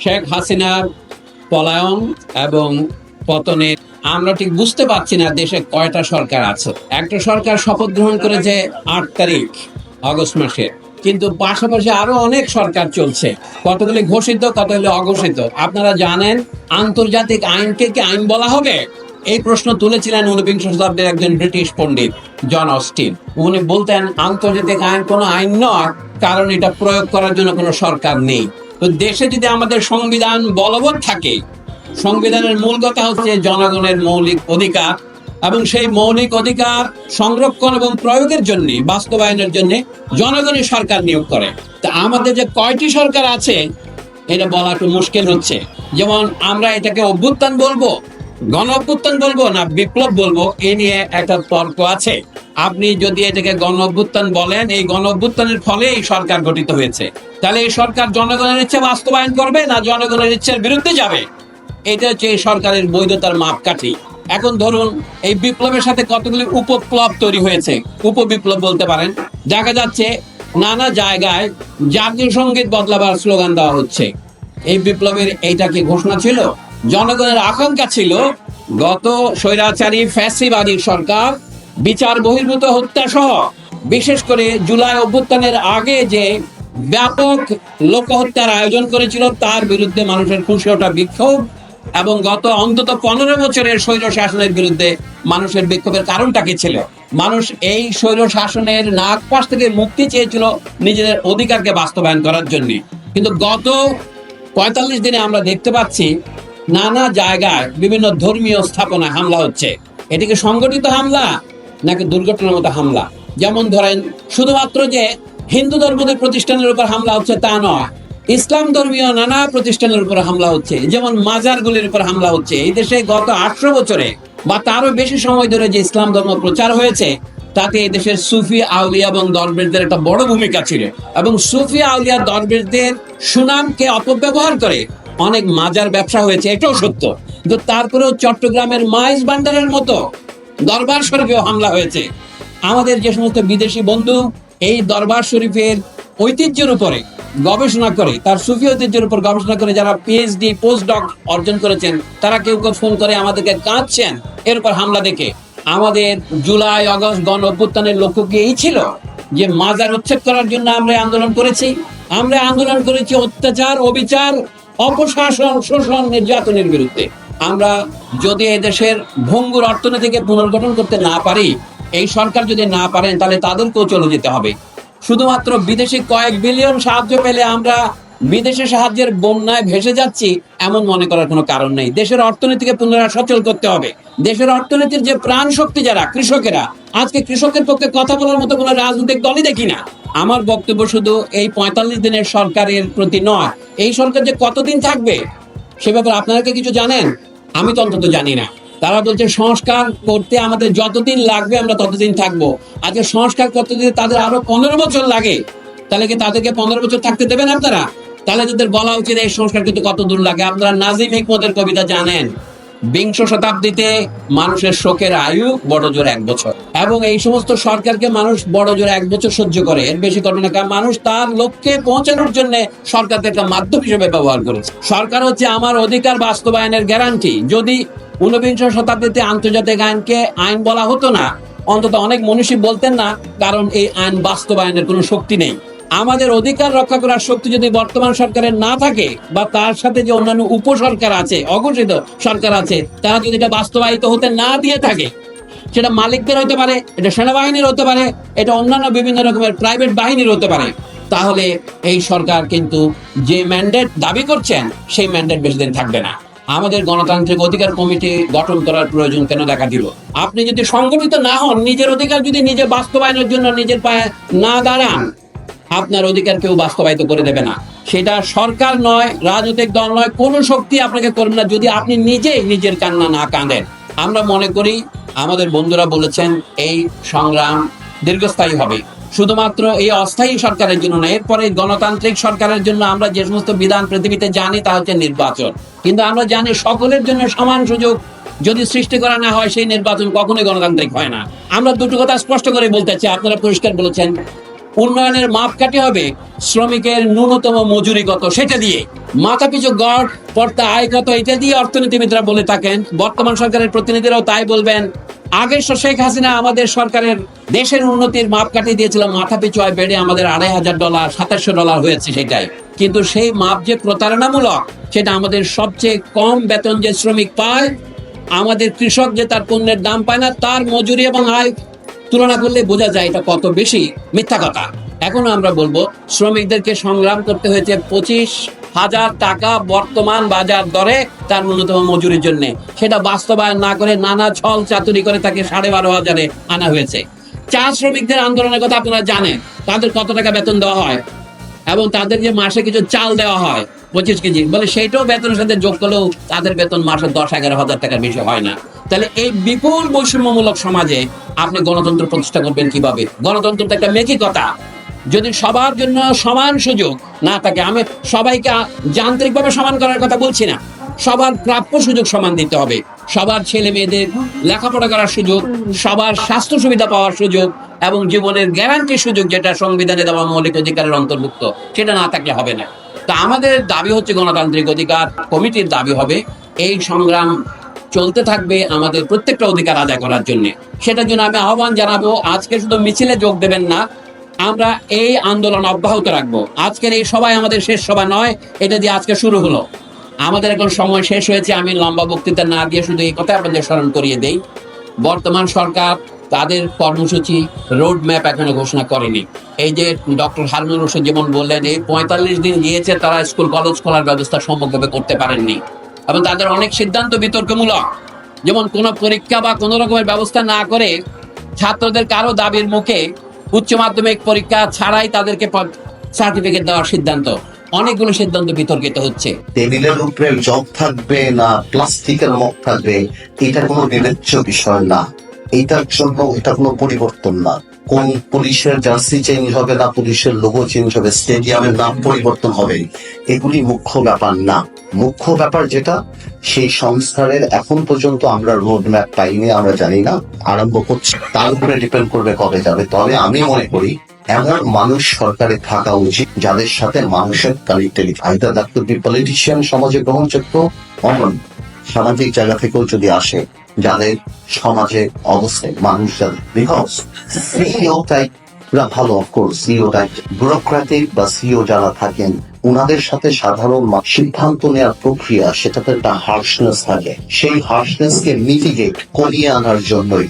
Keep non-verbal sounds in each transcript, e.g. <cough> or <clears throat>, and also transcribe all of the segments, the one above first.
শেখ হাসিনার পলায়ন এবং পতনের আমরা ঠিক বুঝতে পারছি না দেশে কয়টা সরকার আছে। একটা সরকার শপথ গ্রহণ করেছে আট তারিখ, আগস্ট মাসে। কিন্তু পাশাপাশি আরও অনেক সরকার চলছে। কতগুলি ঘোষিত, কতগুলি অঘোষিত। আপনারা জানেন, আন্তর্জাতিক আইনকে কি আইন বলা হবে? এই প্রশ্ন তুলেছিলেন ঊনবিংশ শতাব্দীর একজন ব্রিটিশ পণ্ডিত জন অস্টিন। উনি বলতেন, আন্তর্জাতিক আইন কোনো আইন নয়, কারণ এটা প্রয়োগ করার জন্য কোনো সরকার নেই। তো দেশে যদি আমাদের সংবিধান বলবৎ থাকে, সংবিধানের মূল কথা হচ্ছে জনগণের মৌলিক অধিকার এবং সেই মৌলিক অধিকার সংরক্ষণ এবং প্রয়োগের জন্য, বাস্তবায়নের জন্য জনগণই সরকার নিয়োগ করে। তা আমাদের যে কয়টি সরকার আছে, এটা বলা একটু মুশকিল হচ্ছে। যেমন আমরা এটাকে অভ্যুত্থান বলব গণ অভ্যুত্থান বলব না, বিপ্লব বলব, এ নিয়ে একটা তর্ক আছে। আপনি যদি এটাকে গণ অভ্যুত্থান বলেন, এই গণ অভ্যুত্থানের ফলে এই সরকার গঠিত হয়েছে। তাহলে এই সরকার জনগণের ইচ্ছে বাস্তবায়ন করবে না জনগণের ইচ্ছের বিরুদ্ধে যাবে? এটা হচ্ছে এই সরকারের বৈধতার মাপকাঠি। এখন ধরুন, এই বিপ্লবের সাথে কতগুলি উপপ্লব তৈরি হয়েছে? উপবিপ্লব বলতে পারেন। দেখা যাচ্ছে নানা জায়গায় জাতীয় সংগীত বদলাবার স্লোগান দেওয়া হচ্ছে। এই বিপ্লবের এইটা কি ঘোষণা ছিল? জনগণের আকাঙ্ক্ষা ছিল গত স্বৈরাচারী ফ্যাসিবাদী সরকার বিচার বহির্ভূত হত্যা সহ, বিশেষ করে জুলাই অভ্যুত্থানের আগে যে ব্যাপক লোকহত্যার আয়োজন করেছিল, তার বিরুদ্ধে মানুষের খুশি ওঠা বিক্ষোভ এবং গত অন্তত পনেরো বছরের স্বৈর শাসনের বিরুদ্ধে মানুষের বিক্ষোভের কারণটা কি ছিল? মানুষ এই স্বৈর শাসনের নাক পাশ থেকে মুক্তি চেয়েছিল নিজেদের অধিকারকে বাস্তবায়ন করার জন্য। কিন্তু গত পঁয়তাল্লিশ দিনে আমরা দেখতে পাচ্ছি নানা জায়গায় বিভিন্ন ধর্মীয় স্থাপনায় হামলা হচ্ছে। এটিকে সংগঠিত হামলা নাকি দুর্ঘটনার মতো হামলা? যেমন ধরেন, শুধুমাত্র যে হিন্দু ধর্মদের প্রতিষ্ঠানের উপর হামলা হচ্ছে তা নয়, ইসলাম ধর্মীয় নানা প্রতিষ্ঠানের উপর হামলা হচ্ছে, যেমন মাজারগুলির উপর হামলা হচ্ছে। এই দেশে গত আটশো বছরে বা তারও বেশি সময় ধরে যে ইসলাম ধর্ম প্রচার হয়েছে, তাতে এই দেশের সুফি আউলিয়া এবং দরবেশদের একটা বড় ভূমিকা ছিল। এবং সুফি আউলিয়া দরবেশদের সুনামকে অপব্যবহার করে অনেক মাজার ব্যবসা হয়েছে, এটাও সত্য। কিন্তু তারপরেও চট্টগ্রামের মাইজ ভান্ডারের মতো দরবার শরীফেও হামলা হয়েছে। আমাদের যে সমস্ত বিদেশি বন্ধু এই দরবার শরীফের ঐতিহ্যের উপরে গবেষণা করে, তার সুফি ঐতিহ্যের উপর গবেষণা করে যারা পিএইচডি পোস্ট ডক অর্জন করেছেন, তারা কেউ কেউ ফোন করে আমাদেরকে কাঁদছেন, এর উপর হামলা দেখে। আমাদের জুলাই, আগস্ট গণ অভ্যুত্থানের লক্ষ্য কি এই ছিল? যে মাজার উচ্ছেদ করার জন্য আমরা আন্দোলন করেছি? আমরা আন্দোলন করেছি অত্যাচার, অবিচার অপশাসন, শোষণ, নির্যাতনের বিরুদ্ধে। আমরা যদি দেশের ভঙ্গুর অর্থনীতিকে পুনর্গঠন করতে না পারি, এই সরকার যদি না পারেন, তাহলে তাদেরকেও চলে যেতে হবে। শুধুমাত্র বিদেশি কয়েক বিলিয়ন সাহায্য পেলে আমরা বিদেশি সাহায্যের বন্যায় ভেসে যাচ্ছি এমন মনে করার কোনো কারণ নেই। দেশের অর্থনীতিকে পুনরায় সচল করতে হবে। দেশের অর্থনীতির যে প্রাণ শক্তি যারা, কৃষকেরা, আজকে কৃষকের পক্ষে কথা বলার মতো কোনো রাজনৈতিক দলই দেখি না। আমার বক্তব্য শুধু এই পঁয়তাল্লিশ দিনের সরকারের প্রতি নয়, এই সরকার যে কতদিন থাকবে, সে ব্যাপারে আপনারা কিছু জানেন? আমি তো অন্তত জানি না। তারা বলছে সংস্কার করতে আমাদের যতদিন লাগবে আমরা ততদিন থাকব। আজকে সংস্কার করতে যদি তাদের আরও পনেরো বছর লাগে, তাহলে কি তাদেরকে পনেরো বছর থাকতে দেবেন আপনারা? তাহলে তাদের বলা উচিত এই সংস্কার কিন্তু কত দূর লাগে? আপনারা নাজিম হিকমতের কবিতা জানেন, বিংশ শতাব্দীতে মানুষের শোকের আয়ু বড় জোর এক বছর। এবং এই সমস্ত সরকারকে মানুষ বড় জোর এক বছর সহ্য করে, এর বেশি করবে না, কারণ মানুষ তার লক্ষ্যে পৌঁছানোর জন্য সরকারকে একটা মাধ্যম হিসেবে ব্যবহার করেছে। সরকার হচ্ছে আমার অধিকার বাস্তবায়নের গ্যারান্টি। যদি ঊনবিংশ শতাব্দীতে আন্তর্জাতিক আইনকে আইন বলা হতো না, অন্তত অনেক মনীষী বলতেন না, কারণ এই আইন বাস্তবায়নের কোনো শক্তি নেই। আমাদের অধিকার রক্ষা করার শক্তি যদি বর্তমান সরকারের না থাকে বা তার সাথে যে অন্যান্য উপসরকার আছে, অঘোষিত সরকার আছে, তারা যদি এটা বাস্তবায়িত হতে না দিয়ে থাকে, সেটা মালিকদের হতে পারে, এটা সেনাবাহিনীর হতে পারে, এটা অন্যান্য বিভিন্ন রকমের প্রাইভেট বাহিনীর হতে পারে, তাহলে এই সরকার কিন্তু যে ম্যান্ডেট দাবি করছেন, সেই ম্যান্ডেট বেশি দিন থাকবে না। আমাদের গণতান্ত্রিক অধিকার কমিটি গঠন করার প্রয়োজন কেন দেখা দিল? আপনি যদি সংগঠিত না হন, নিজের অধিকার যদি নিজে বাস্তবায়নের জন্য নিজের পায়ে না দাঁড়ান আপনার অধিকার কেউ বাস্তবায়িত করে দেবে না। সেটা সরকার নয়, রাজনৈতিক দল নয়, কোনো শক্তি আপনাকে করবে না যদি আপনি নিজেই নিজের কান্না না কাঁদেন। আমরা মনে করি, আমাদের বন্ধুরা বলেছেন, এই সংগ্রাম দীর্ঘস্থায়ী হবে। শুধুমাত্র এই অস্থায়ী সরকারের জন্য না এরপরে গণতান্ত্রিক সরকারের জন্য আমরা যে সমস্ত বিধান পৃথিবীতে জানি তা হচ্ছে নির্বাচন। কিন্তু আমরা জানি সকলের জন্য সমান সুযোগ যদি সৃষ্টি করা না হয়, সেই নির্বাচন কখনোই গণতান্ত্রিক হয় না। আমরা দুটো কথা স্পষ্ট করে বলতে চাই, আপনারা পরিষ্কার বলেছেন উন্নয়নের মাপকাঠি হবে শ্রমিকের ন্যূনতম মজুরি কত সেটা দিয়ে। মাথা পিছু গড় পড়তা আয় কত এটা দিয়ে অর্থনীতিবিদরা বলে থাকেন, বর্তমান সরকারের প্রতিনিধিরাও তাই বলবেন। আগের শেখ হাসিনা আমাদের সরকারের দেশের উন্নতির মাপকাঠি দিয়েছিল মাথা পিছু আয় বেড়ে আমাদের আড়াই হাজার ডলার, সাতাশশো ডলার হয়েছে সেটাই। কিন্তু সেই মাপ যে প্রতারণামূলক, সেটা আমাদের সবচেয়ে কম বেতন যে শ্রমিক পায়, আমাদের কৃষক যে তার পণ্যের দাম পায় না, তার মজুরি এবং আয় তুলনা করলে বোঝা যায় এটা কত বেশি মিথ্যা কথা। এখনও আমরা বলব, শ্রমিকদেরকে সংগ্রাম করতে হয়েছে পঁচিশ হাজার টাকা বর্তমান বাজার দরে তার ন্যূনতম মজুরির জন্য। সেটা বাস্তবায়ন না করে নানা ছল চাতুরি করে তাকে সাড়ে বারো হাজারে আনা হয়েছে। চা শ্রমিকদের আন্দোলনের কথা আপনারা জানেন, তাদের কত টাকা বেতন দেওয়া হয়? এবং তাদের যে মাসে কিছু চাল দেওয়া হয়, পঁচিশ কেজি, বলে সেইটাও বেতনের সাথে যোগ করলেও তাদের বেতন মাসে দশ এগারো হাজার টাকার বেশি হয় না। তাহলে এই বিপুল বৈষম্যমূলক সমাজে আপনি গণতন্ত্র প্রতিষ্ঠা করবেন কীভাবে? গণতন্ত্র তো একটা মেকিকতা যদি সবার জন্য সমান সুযোগ না থাকে, আমি সবাইকে যান্ত্রিকভাবে সমান করার কথা বলছি না। সবার প্রাপ্য সুযোগ সমান দিতে হবে। সবার ছেলে মেয়েদের লেখাপড়া করার সুযোগ, সবার স্বাস্থ্য সুবিধা পাওয়ার সুযোগ এবং জীবনের গ্যারান্টির সুযোগ যেটা সংবিধানে দেওয়া মৌলিক অধিকারের অন্তর্ভুক্ত, সেটা না থাকলে হবে না। তা আমাদের দাবি হচ্ছে গণতান্ত্রিক অধিকার, কমিটির দাবি হবে, এই সংগ্রাম চলতে থাকবে আমাদের প্রত্যেকটা অধিকার আদায় করার জন্য। সেটার জন্য আমি আহ্বান জানাব, আজকে শুধু মিছিলে যোগ দেবেন না, আমরা এই আন্দোলন অব্যাহত রাখব। আজকের এই সবাই আমাদের শেষ সভা নয়, এটা দিয়ে আজকে শুরু হলো। আমাদের এখন সময় শেষ হয়েছে, আমি লম্বা বক্তৃতা না দিয়ে শুধু এই কথা আপনাদের স্মরণ করিয়ে দেই। বর্তমান সরকার তাদের কর্মসূচি রোড ম্যাপ এখনও ঘোষণা করেনি। এই যে ডক্টর হারুনুর রশিদ যেমন বললেন এই পঁয়তাল্লিশ দিন গিয়েছে, তারা স্কুল, কলেজ খোলার ব্যবস্থা সম্ভবভাবে করতে পারেননি। এবং তাদের অনেক সিদ্ধান্ত বিতর্কমূলক। যেমন কোনো পরীক্ষা বা কোনো রকমের ব্যবস্থা না করে ছাত্রদের কারও দাবির মুখে উচ্চ মাধ্যমিক পরীক্ষা ছাড়াই তাদেরকে সার্টিফিকেট দেওয়ার সিদ্ধান্ত। অনেকগুলো সিদ্ধান্ত বিতর্কিত হচ্ছে। টেবিলের উপরে জগ থাকবে না, প্লাস্টিকের মগ থাকবে এটা কোনো বিবেচ্য বিষয় না। এটার জন্য এটা কোনো পরিবর্তন না। কোন পুলিশের জার্সি চেঞ্জ হবে না, পুলিশের লোগো চেঞ্জ হবে স্টেডিয়ামের নাম পরিবর্তন হবে। এগুলি মুখ্য ব্যাপার না। মুখ্য ব্যাপার যেটা, সেই সংস্কারের এখন পর্যন্ত আমরা রোড ম্যাপ পাইনি আমরা জানি না, আরম্ভ করছি। তার উপরে ডিপেন্ড করবে কবে যাবে। তবে আমি মনে করি, এমন মানুষ সরকারে থাকা উচিত, যাদের সাথে মানুষের কানেক্টিভিটি আইদার বি পলিটিশিয়ান সমাজে গ্রহণযোগ্য অমন সামাজিক জায়গা থেকেও যদি আসে যাদের সমাজে অবস্থায় মানুষ যাদের বিকজ টাইপ ভালো অফকোর্স সিইও টাইপ বা সিইও যারা থাকেন সাথে সাধারণ সিদ্ধান্ত নেওয়ার প্রক্রিয়া সেটাতে একটা হার্শনেস থাকে। সেই মিটিগেট করিয়ে আনার জন্যই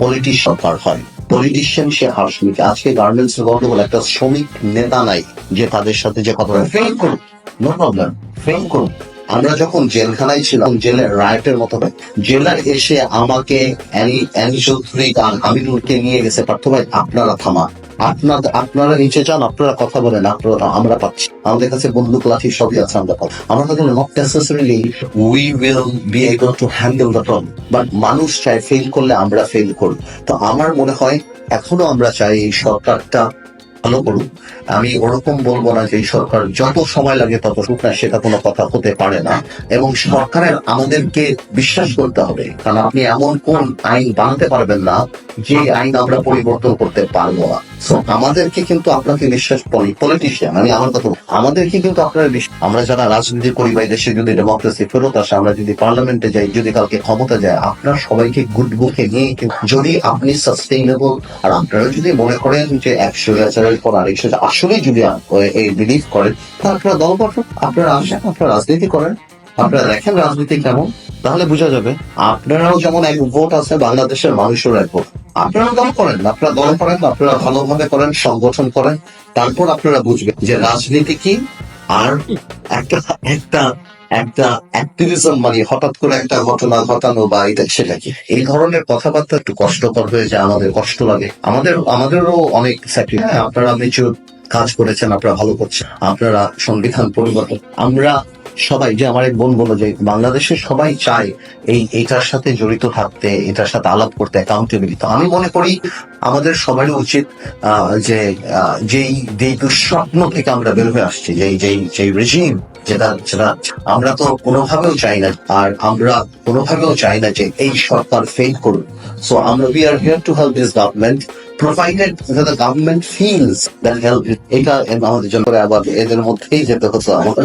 পলিটিক্স সরকার হয়। পলিটিশিয়ান সে হার্শনিক আজকে গার্মেন্টস এর গন্ডগোল, একটা শ্রমিক নেতা নাই যে তাদের সাথে যে কথা ফেল করুন নো প্রবলেম ফেল করুন। আমরা যখন জেলখানায় ছিলাম, জেলের রায়টের মতো জেলার এসে আমাকে চৌধুরী আমিনুলকে নিয়ে গেছে। পার্থ ভাই, আপনারা থামা। আপনার, আপনারা নিচে যান, আপনারা কথা বলেন, আপনারা, আমরা পাচ্ছি। আমাদের কাছে বন্দুক, লাঠি সবই আছে, আমরা পাচ্ছি। আমরা কিন্তু not necessarily we will be able to handle the problem but মানুষ চায় ফেল করলে আমরা ফেল করি তো আমার মনে হয়, এখনও আমরা চাই এই সরকারটা ভালো করুক, আমি ওরকম বলব না যে সরকার যত সময় লাগে তত না সেটা কোনো কথা হতে পারে না এবং সরকারের আমাদেরকে বিশ্বাস করতে হবে, কারণ আপনি এমন কোন আইন বানাতে পারবেন না, যে আইন আমরা পরিবর্তন করতে পারব না আমাদেরকে কিন্তু আপনাকে বিশ্বাস করি পলিটিশিয়ান আমি আমার কথা। আমাদেরকে কিন্তু আপনারা আমরা যারা রাজনীতি করি বা দেশে যদি ডেমোক্রেসি ফেরত আসে, আমরা যদি পার্লামেন্টে যাই, যদি কালকে ক্ষমতা যায়, আপনার সবাইকে গুড বুকে নিয়ে যদি আপনি সাস্টেইনেবল আর আপনারা যদি মনে করেন যে একশো হাজারের পর আরেকশো আসলে যদি এই বিলিভ করেন তাহলে আপনারা দল গঠন আপনারা আসেন আপনারা রাজনীতি করেন, আপনারা দেখেন রাজনীতি কেমন, তাহলে বোঝা যাবে আপনারাও যেমন এক ভোট আছে বাংলাদেশের মানুষের এক ভোট। আপনারা দল করেন, আপনারা দল করেন, আপনারা ভালোভাবে করেন, সংগঠন করেন, তারপর আপনারা বুঝবেন যে রাজনীতি কি, আর একটা একটা একটা অ্যাক্টিভিজম মানে হঠাৎ করে একটা ঘটনা ঘটানো বা এটা সেটা কি? এই ধরনের কথাবার্তা একটু কষ্টকর হয়ে যায়, আমাদের কষ্ট লাগে। আমাদের, আমাদেরও অনেক স্যাক্রিফাইস আপনারা নিচু কাজ করেছেন, আপনারা ভালো করছেন। আপনারা সংবিধান পরিবর্তন আমরা সবাই, যে আমার এক বোন বলল যে বাংলাদেশে সবাই চায় এই, এটার সাথে জড়িত থাকতে, এটার সাথে আলাপ করতে অ্যাকাউন্টেবিলিটি আমি মনে করি আমাদের সবারই উচিত যে যেই যেই দুঃস্বপ্ন থেকে আমরা বের হয়ে আসছি, যেই যেই যেই রেজিম যেটা যেটা আমরা তো কোনোভাবেও চাই না, আর আমরা কোনোভাবেও চাই না যে এই সরকার ফেল করুক। সো আমরা we are here to help this government provided that the government feels that এটা আমাদের জন্য আবার এদের মধ্যেই যেতে হতো আমার।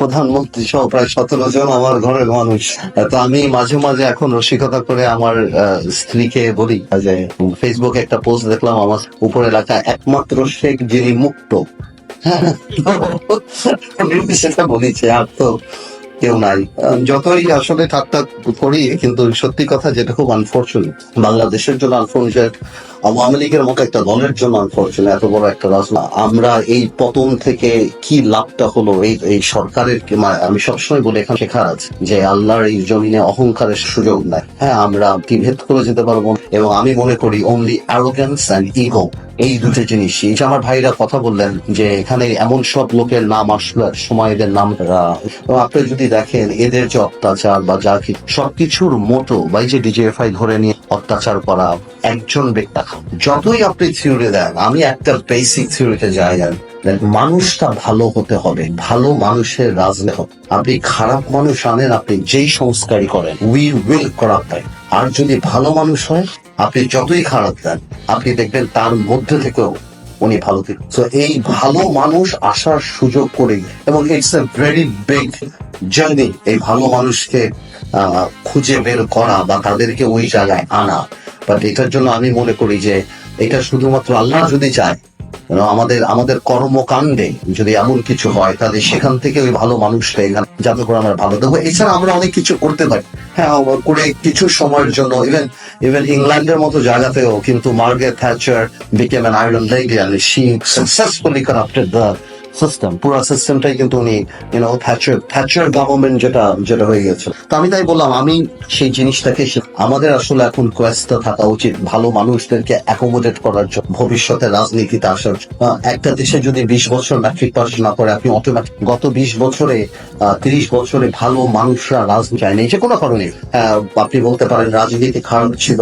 প্রধানমন্ত্রী সহ প্রায় সতেরো জন আমার ঘরের মানুষ। তো আমি মাঝে মাঝে এখন রসিকতা করে আমার স্ত্রীকে বলি, যে ফেসবুকে একটা পোস্ট দেখলাম, আমার উপরে লেখা, একমাত্র শেখ যিনি মুক্ত। হ্যাঁ সেটা বলেছি আর তো কেউ নাই। যতই আসলে ঠাট্টা করি, কিন্তু সত্যি কথা যেটা খুব আনফর্চুনেট বাংলাদেশের জন্য আনফর্চুনেট আওয়ামী লীগের মতো একটা দলের জন্য আনফর্চুনেট এত বড় একটা রাজনা আমরা এই পতন থেকে কি লাভটা হলো, এই এই সরকারের আমি সবসময় বলি এখানে শেখার আছে, যে আল্লাহর এই জমিনে অহংকারের সুযোগ নাই। হ্যাঁ আমরা কি ভেদ করে যেতে পারব এবং আমি মনে করি অনলি অ্যারোগেন্স অ্যান্ড ইগো এই দুটো জিনিস এই যে আমার ভাইরা কথা বললেন যে এখানে এমন সব লোকের নাম আসলো সময় এদের নাম আপনি যদি দেখেন, এদের যে অত্যাচার বা যা কিছু, সবকিছুর মতো বা এই যে ধরে নিয়ে অত্যাচার করা একজন ব্যক্তি যতই আপনি থিওরি দেন, আমি একটা বেসিক থিওরিতে যাই যান মানুষটা ভালো হতে হবে, ভালো মানুষের রাজনীতি হবে। আপনি খারাপ মানুষ আনেন, আপনি যেই সংস্কারই করেন উই উইল করাপ আর যদি ভালো মানুষ হয়, আপনি যতই খারাপ দেন আপনি দেখবেন তার মধ্যে থেকেও উনি ভালো তো এই ভালো মানুষ আসার সুযোগ করে এবং it's a very big journey এই ভালো মানুষকে খুঁজে বের করা বা তাদেরকে ওই জায়গায় আনা। বাট এটার জন্য আমি মনে করি যে এটা শুধুমাত্র আল্লাহ যদি চায় আমাদের আমাদের কর্মকাণ্ডে যদি এমন কিছু হয়, তাহলে সেখান থেকে ওই ভালো মানুষটা এখানে যাতে করে আমরা ভালো দেবো। এছাড়া আমরা অনেক কিছু করতে পারি। হ্যাঁ করে কিছু সময়ের জন্য ইভেন ইভেন ইংল্যান্ডের মতো জায়গাতেও কিন্তু Margaret Thatcher became an iron lady she successfully corrupted the system পুরো সিস্টেমটাই কিন্তু উনি ইউনো থ্যাচার থ্যাচার গভর্নমেন্ট যেটা যেটা হয়ে গেছে। তো আমি তাই বললাম, আমি সেই জিনিসটাকে আমাদের আসলে এখন কোয়েস্টে থাকা উচিত ভালো মানুষদেরকে অ্যাকোমোডেট করার জন্য। ভবিষ্যতে রাজনীতিতে আসার একটা দেশে যদি বিশ বছর ম্যাট্রিক পাস না করে, আপনি অটোমেটিক গত বিশ বছরে তিরিশ বছরে ভালো মানুষরা রাজনীতি চায়নি যে কোনো কারণে আপনি বলতে পারেন রাজনীতি খারাপ ছিল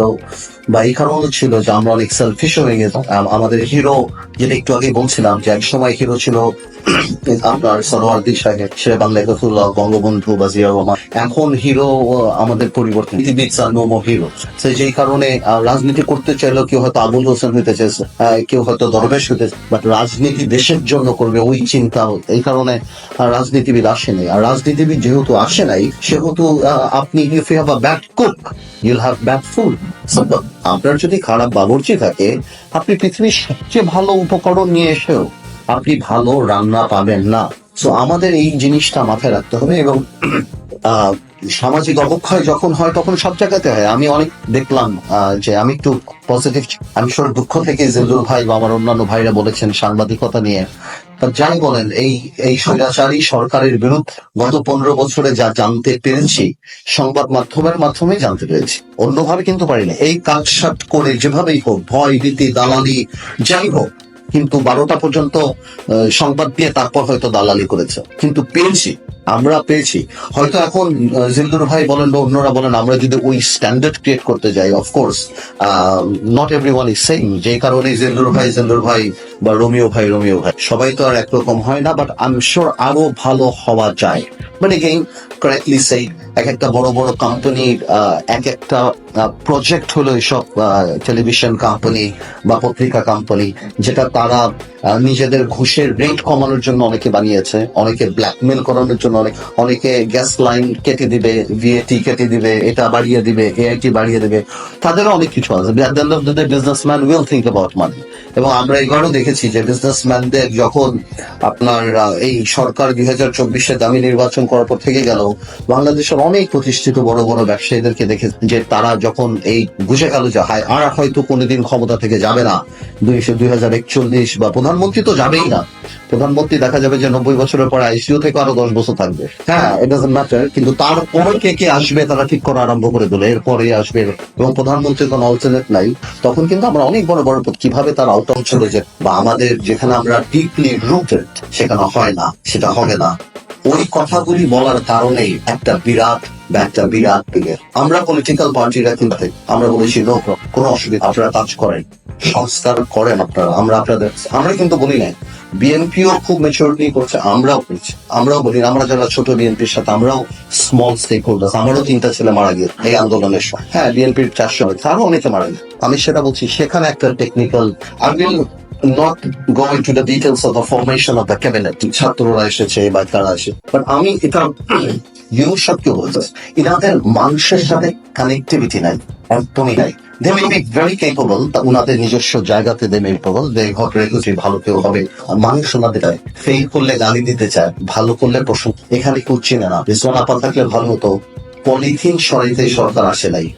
বা এই কারণও ছিল যে আমরা অনেক সেলফিশ হয়ে গেছিলাম আমাদের হিরো যেটা একটু আগে বলছিলাম যে এক সময় হিরো ছিল <clears throat> আপনার সরোয়ার্দি সাহেব সে বাংলা গফুল্লাহ বঙ্গবন্ধু বা জিয়া রহমান এখন হিরো আমাদের পরিবর্তন। হিরো যেই কারণে রাজনীতি করতে চাইলেও কেউ হয়তো আবুল হোসেন হইতে চাইছে কেউ হয়তো দরবেশ হইতে বাট রাজনীতি দেশের জন্য করবে ওই চিন্তা, এই কারণে রাজনীতিবিদ আসে নাই। আর রাজনীতিবিদ যেহেতু আসে নাই, সেহেতু আপনি you have a bad cook you'll have bad food আপনার যদি খারাপ বাবুর্চি থাকে, আপনি পৃথিবীর সবচেয়ে ভালো উপকরণ নিয়ে এসেও আপনি ভালো রান্না পাবেন না। তো আমাদের এই জিনিসটা মাথায় রাখতে হবে এবং <clears throat> সামাজিক অবক্ষয় যখন হয়, তখন সব জায়গাতে হয়। আমি অনেক দেখলাম যে আমি একটু পজিটিভ আমি সর দুঃখ থেকে জেলুর ভাই বা আমার অন্যান্য ভাইরা বলেছেন সাংবাদিকতা নিয়ে। যাই বলেন, এই এই স্বৈরাচারী সরকারের বিরুদ্ধে গত পনেরো বছরে যা জানতে পেরেছি, সংবাদ মাধ্যমের মাধ্যমে জানতে পেরেছি। অন্যভাবে কিন্তু পারি না এই কাজ কাটসাট করে যেভাবেই হোক, ভয়, ভীতি, দালালি, যাই হোক, কিন্তু বারোটা পর্যন্ত সংবাদ দিয়ে তারপর হয়তো দালালি করেছে। কিন্তু পেয়েছি আমরা পেয়েছি। হয়তো এখন জিল্লুর ভাই বলেন বা অন্যরা বলেন, আমরা যদি ওই স্ট্যান্ডার্ড ক্রিয়েট করতে যাই of course not every one is same যে কারণে জিল্লুর ভাই জিল্লুর ভাই বা রোমিও ভাই রোমিও ভাই। সবাই তো আর একরকম হয় না বাট আই এম শিওর আরও ভালো হওয়া যায়। মানে গেইন কারেক্টলি সেই এক একটা বড় বড় কোম্পানির এক একটা প্রজেক্ট হলো এইসব টেলিভিশন কোম্পানি বা পত্রিকা কোম্পানি যেটা তারা নিজেদের ঘুষের রেট কমানোর জন্য অনেকে বানিয়েছে, অনেকে ব্ল্যাকমেল করানোর জন্য অনেক, অনেকে গ্যাস লাইন কেটে দিবে ভিএটি কেটে দিবে, এটা বাড়িয়ে দিবে এআইটি বাড়িয়ে দিবে। তাদেরও অনেক কিছু আছে। Businessman will think about money এবং আমরা এবারও দেখেছি যে বিজনেসম্যানদের যখন আপনার এই সরকার দুই হাজার চব্বিশে দামি নির্বাচন করার পর থেকে গেল, বাংলাদেশের অনেক প্রতিষ্ঠিত বড় বড় ব্যবসায়ীদেরকে দেখে যে তারা যখন এই বুঝে গেল যে, হায়, আর হয়তো কোনোদিন ক্ষমতা থেকে যাবে না। দুইশো দুই হাজার একচল্লিশ বা প্রধানমন্ত্রী তো যাবেই না। প্রধানমন্ত্রী দেখা যাবে যে নব্বই বছরের পর আইসিইউ থেকে আরও দশ বছর থাকবে। হ্যাঁ ইট ম্যাটার কিন্তু তারপরে কে কে আসবে তারা ঠিক করা আরম্ভ করে দিল, এরপরে আসবে। এবং প্রধানমন্ত্রীর কোনো অল্টারনেট নাই, তখন কিন্তু আমরা অনেক বড় বড় কীভাবে তার আউট অফ চলে যায় বা আমাদের যেখানে আমরা ডিপলি রুটেড সেখানে হয় না, সেটা হবে না। ওই কথাগুলি বলার কারণেই একটা বিরাট একটা বিরাট দিকে আমরা পলিটিক্যাল পার্টিরা কিন্তু আমরা বলেছি নো কোনো অসুবিধা আপনারা কাজ করেন, সংস্কার করেন আপনারা, আমরা আপনাদের আমরা কিন্তু বলি নাই বিএনপিও খুব মেচুরিটি করছে, আমরাও করছি। আমরাও বলি, আমরা যারা ছোট বিএনপির সাথে, আমরাও স্মল স্টেক হোল্ডার্স আমারও তিনটা ছেলে মারা গিয়েছে এই আন্দোলনের সময়। হ্যাঁ বিএনপির চারশো আরও অনেকে মারা গেছে আমি সেটা বলছি, সেখানে একটা technical will not go into the details of the formation of the cabinet ছাত্ররা এসেছে বা তারা এসে। বাট আমি এটা <clears throat> সাহেবকে বলতেছি এনাদের মানুষের সাথে কানেক্টিভিটি নাই, একদমই নাই। They may be very capable ওনাদের নিজস্ব জায়গাতে দে কেপেবল দে রেগুছি ভালো কেউ হবে মানুষ ওনাদের ফেল করলে গালি দিতে চায়, ভালো করলে প্রশ্ন, এখানে কেউ চেনে না। বিশ্বনাথ থাকলে ভালো হতো। পলিথিন সরাইতে সরকার আসে নাই।